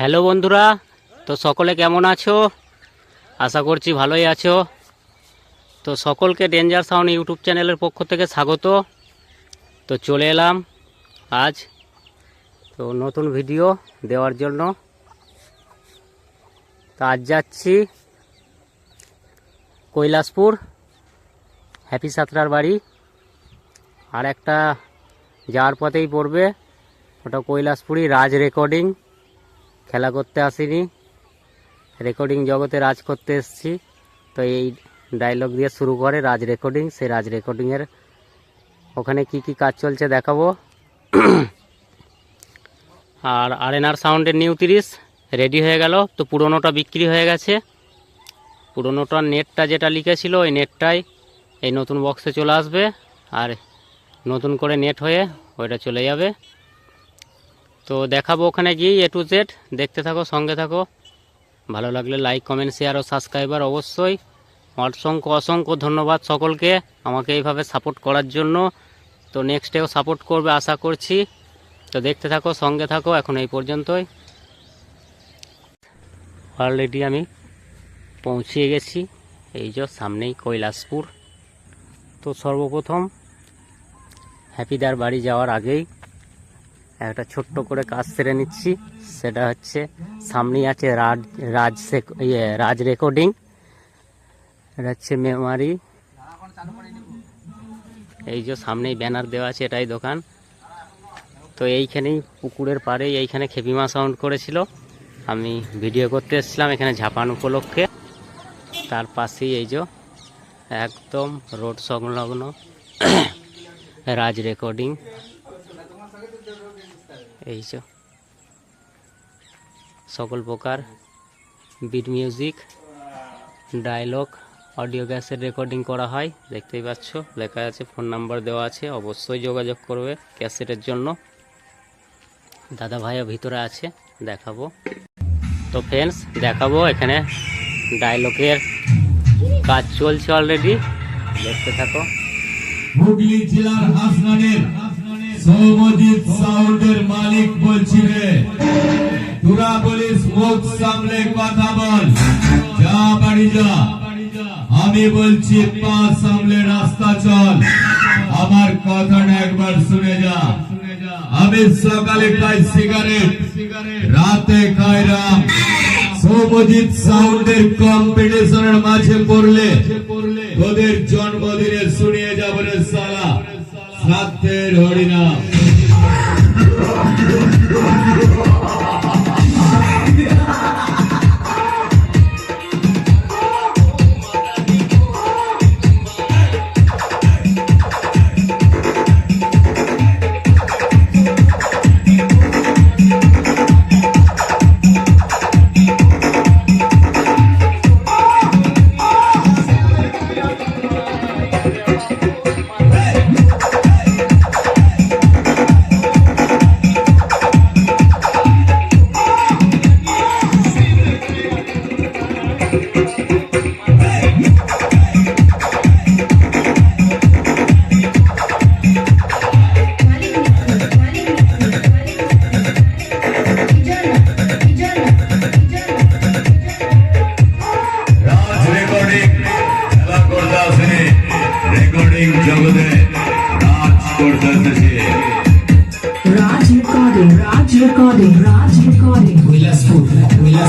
Hello বন্ধুরা, তো সকলে কেমন আছো? আশা করছি ভালোই আছো। তো সকলকে ডেঞ্জার সাউন্ড ইউটিউব চ্যানেলের পক্ষ থেকে স্বাগত। তো চলে এলাম আজ, তো নতুন ভিডিও দেওয়ার জন্য। তো আজ যাচ্ছি কৈলাসপুর হ্যাপি সাঁতরার বাড়ি। আর একটা যাওয়ার পথেই পড়বে, ওটা কৈলাসপুরি রাজ রেকর্ডিং। খেলা করতে আসিনি। রেকর্ডিং জগতে রাজ করতে এসেছি। তো এই ডায়লগ দিয়ে শুরু করে রাজ রেকর্ডিং সেই রাজ রেকর্ডিংয়ের ওখানে কি কি কাজ চলছে দেখাবো। আর আরএনআর সাউন্ডের নিউ তিরিশ রেডি হয়ে গেল। তো পুরোনোটা বিক্রি হয়ে গেছে। পুরোনোটার নেটটা যেটা লিখেছিল, ওই নেটটাই এই নতুন বক্সে চলে আসবে। আর নতুন করে নেট হয়ে ওইটা চলে যাবে। তো দেখাবো ওখানে গিয়ে এ টু জেড দেখতে থাকো, সঙ্গে থাকো। ভালো লাগলে লাইক কমেন্ট শেয়ার ও সাবস্ক্রাইবার অবশ্যই। অসংখ্য অসংখ্য ধন্যবাদ সকলকে আমাকে এইভাবে সাপোর্ট করার জন্য। তো নেক্সটেও সাপোর্ট করবে আশা করছি। তো দেখতে থাকো, সঙ্গে থাকো, এখন এই পর্যন্তই। অলরেডি আমি পৌঁছিয়ে গেছি, এই যে সামনেই কৈলাসপুর। তো সর্বপ্রথম হ্যাপিদার বাড়ি যাওয়ার আগেই একটা ছোট্ট করে কাজ সেরে নিচ্ছি। সেটা হচ্ছে সামনেই আছে রাজ রাজ ইয়ে রাজ রেকর্ডিং এটা হচ্ছে মেমারি এই যে সামনেই ব্যানার দেওয়া আছে, এটাই দোকান। তো এইখানেই পুকুরের পাড়েই এইখানে খেপিমা সাউন্ড করেছিল। আমি ভিডিও করতে এসেছিলাম এখানে ঝাপান উপলক্ষে। তার পাশেই এই যে একদম রোড সংলগ্ন রাজ রেকর্ডিং এই যে। সকল প্রকার বিট মিউজিক ডায়লগ অডিও গ্যাসের রেকর্ডিং করা হয়। দেখতেই পাচ্ছ, লেখা আছে ফোন নাম্বার দেওয়া আছে, অবশ্যই যোগাযোগ করবে ক্যাসেটের জন্য। দাদা ভাইও ভিতরে আছে, দেখাবো। তো ফ্রেন্ডস দেখাবো এখানে ডায়লগের কাজ চলছে অলরেডি দেখতে থাকো। জেলার সৌমজিৎ সাউন্ডের মালিক বলছি রে তোরা বলিস, মুখ সামলে কথা বল। যা বাড়ি যা। আমি বলছি, পা সামলে রাস্তা চল। আমার কথাটা একবার শুনে যা। আমি সকালে খাই সিগারেট। রাতে খাই রাম। সৌমজিৎ সাউন্ডের কম্পিটিশনের মাঝে পড়লে তোদের জন্মদিনে শুনিয়ে যাব রে সালা শ্রাদ্ধের হরিনাম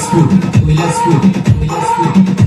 কৈলাসপুর কৈলাসপুর কৈলাসপুর রে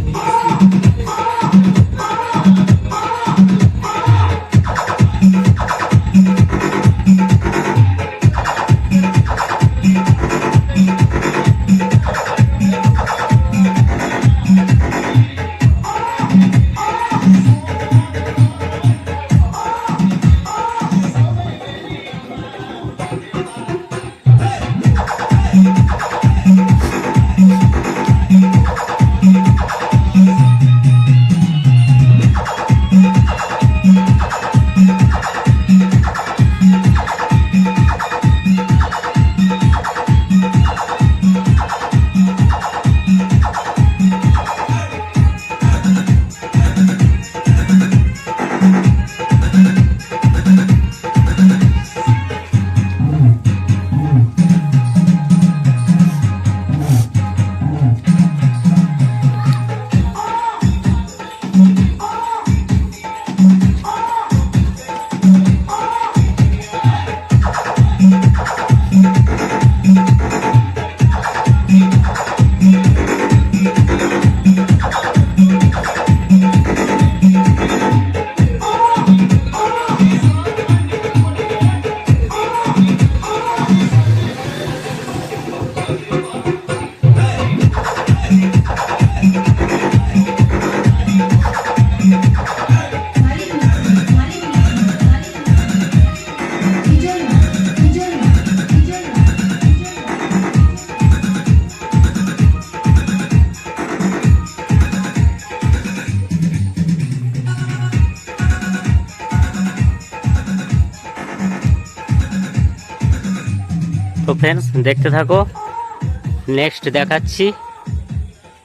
তো ফ্রেন্ডস দেখতে থাকো নেক্সট দেখাচ্ছি।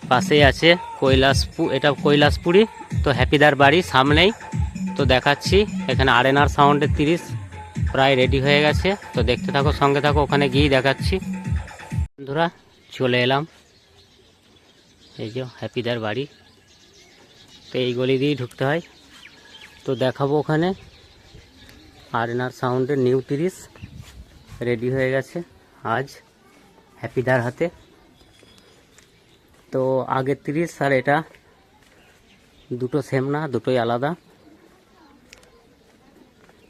পাশেই আছে কৈলাসপুর এটা কৈলাসপুরি। তো হ্যাপিদার বাড়ি সামনেই। তো দেখাচ্ছি, এখানে আর আরেনার সাউন্ডের তিরিশ প্রায় রেডি হয়ে গেছে। তো দেখতে থাকো, সঙ্গে থাকো, ওখানে গিয়েই দেখাচ্ছি। বন্ধুরা, চলে এলাম। এই যে হ্যাপিদার বাড়ি। তো এই গলি দিয়েই ঢুকতে হয়। তো দেখাবো ওখানে। আর আরেনার সাউন্ডের নিউ তিরিশ রেডি হয়ে গেছে আজ। হ্যাপিদার হাতে। তো আগের তিরিশ, আর এটা দুটো সেম না, দুটোই আলাদা।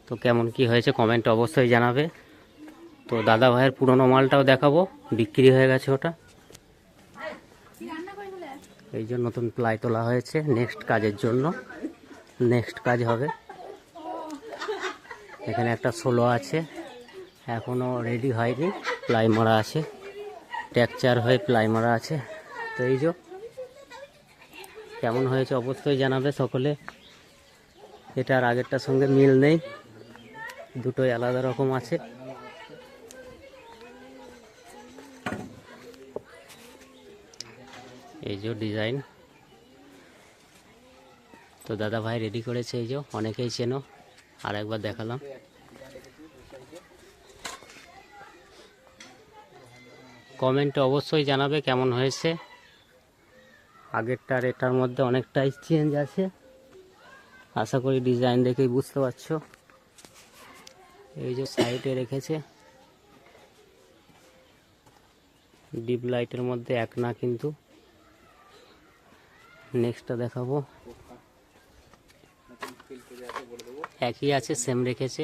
তো কেমন কি হয়েছে কমেন্ট অবশ্যই জানাবে। তো দাদা ভাইয়ের পুরনো মালটাও দেখাবো, বিক্রি হয়ে গেছে ওটা। এই যে নতুন প্লাই তোলা হয়েছে নেক্সট কাজের জন্য। নেক্সট কাজ হবে। এখানে একটা সোলো আছে এখনও রেডি হয়নি, প্লাই মারা আছে। ট্যাকচার হয়ে প্লাই মারা আছে। তো এই যে, কেমন হয়েছে অবশ্যই জানাবে সকলে। এটা আর আগেরটার সঙ্গে মিল নেই। দুটোই আলাদা রকম আছে। এই যে ডিজাইন। তো দাদা ভাই রেডি করেছে এই যে, অনেকেই চেনো। আর একবার দেখালাম। কমেন্টে অবশ্যই জানাবে কেমন হয়েছে। আগেরটার, এটার মধ্যে অনেকটাই চেঞ্জ আছে। আশা করি ডিজাইন দেখেই বুঝতে পারছ। এই যে সাইডে রেখেছে। ডিপ লাইটের মধ্যে এক না কিন্তু। নেক্সটটা দেখাবো। একই আছে সেম রেখেছে।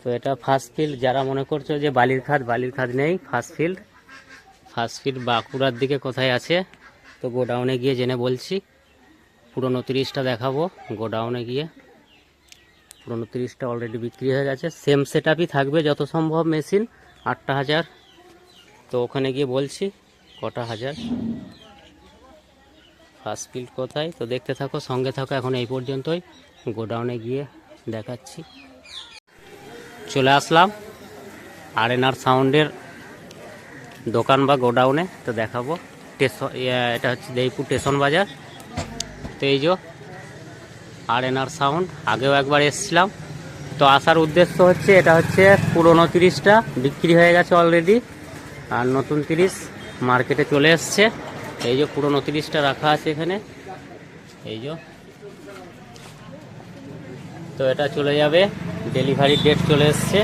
তো এটা ফার্স্ট ফিল্ড যারা মনে করছ যে বালির খাদ বালির খাদ নেই ফার্স্ট ফিল্ড ফার্স্ট ফিল্ড বাঁকুড়ার দিকে কোথায় আছে? তো গোডাউনে গিয়ে জেনে বলছি। পুরনো তিরিশটা দেখাবো গোডাউনে গিয়ে। পুরনো তিরিশটা অলরেডি বিক্রি হয়ে গেছে। সেম সেট থাকবে যত সম্ভব মেশিন আটটা হাজার। তো ওখানে গিয়ে বলছি, কটা হাজার? ফার্স্ট ফিল্ড কোথায়? তো দেখতে থাকো, সঙ্গে থাকো, এখন এই পর্যন্তই। গোডাউনে গিয়ে দেখাচ্ছি। চলে আসলাম আর এনআর সাউন্ডের দোকান বা গোডাউনে, তো দেখাবো। স্টেশন এটা হচ্ছে দেইপুর স্টেশন বাজার। তো এই যে আর এনআর সাউন্ড, আগেও একবার এসছিলাম। তো আসার উদ্দেশ্য হচ্ছে, এটা হচ্ছে পুরনো তিরিশটা, বিক্রি হয়ে গেছে অলরেডি আর নতুন তিরিশ মার্কেটে চলে এসছে। এই যে পুরনো তিরিশটা রাখা আছে এখানে। এই যে তো এটা চলে যাবে। ডেলিভারি ডেট চলে এসছে।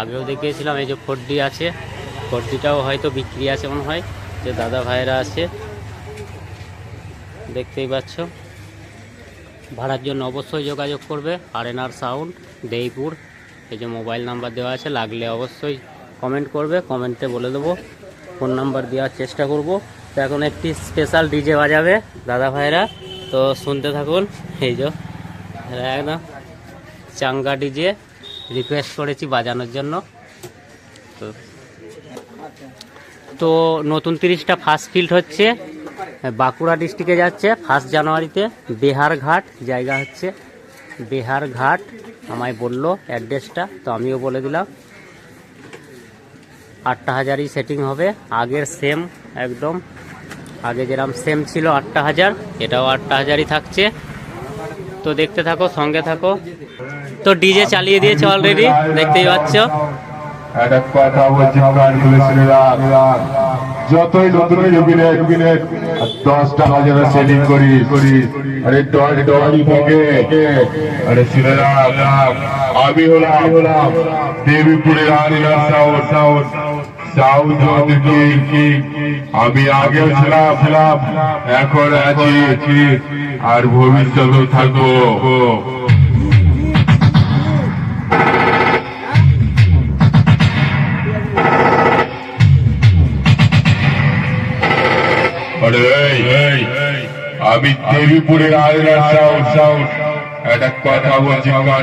আগেও দেখিয়েছিলাম, এই যে ফোরডি আছে। ফোরডিটাও হয়তো বিক্রি আছে মনে হয়, যে দাদা ভাইরা আছে। দেখতেই পাচ্ছ। ভাড়ার জন্য অবশ্যই যোগাযোগ করবে। আর এনআর সাউন্ড দেইপুর এই যে মোবাইল নাম্বার দেওয়া আছে, লাগলে অবশ্যই কমেন্ট করবে। কমেন্টে বলে দেবো। ফোন নাম্বার দেওয়ার চেষ্টা করব। তো এখন একটি স্পেশাল ডিজে বাজাবে দাদা ভাইরা তো শুনতে থাকুন, এই যে একদম চাঙ্গা ডিজে রিকোয়েস্ট করেছি বাজানোর জন্য। তো তো নতুন তিরিশটা ফার্স্ট ফিল্ড হচ্ছে, বাঁকুড়া ডিস্ট্রিক্টে যাচ্ছে ফার্স্ট জানুয়ারিতে, বেহার ঘাট, জায়গা হচ্ছে বেহার ঘাট, আমায় বলল অ্যাড্রেসটা তো আমিও বলে দিলাম। আটটা হাজারই সেটিং হবে, আগের সেম একদম আগে যেরকম সেম ছিল আটটা হাজার, এটাও আটটা হাজারই থাকছে। তো দেখতে থাকো, সঙ্গে থাকো। তো ডিজে চালিয়ে দিয়েছে অলরেডি দেখতেই পাচ্ছ। করি থেকে আমি হলাম দেবীপুরের আমি আগে ছিলাম, এখন আছি। আর ভবিষ্যতে থাকব। আমি দেবীপুরের আজ একটা কথা বলছি আমার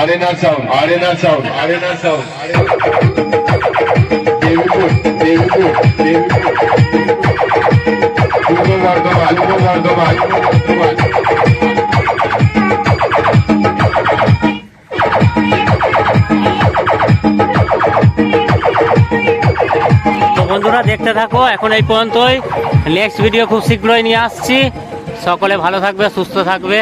Arena sound Arena sound Arena sound Debipur Debipur Debipur পূর্ব বর্ধমান পূর্ব বর্ধমান বর্ধমান বন্ধুরা দেখতে থাকো, এখন এই পর্যন্তই। নেক্সট ভিডিও খুব শীঘ্রই নিয়ে আসছি। সকলে ভালো থাকবে, সুস্থ থাকবে।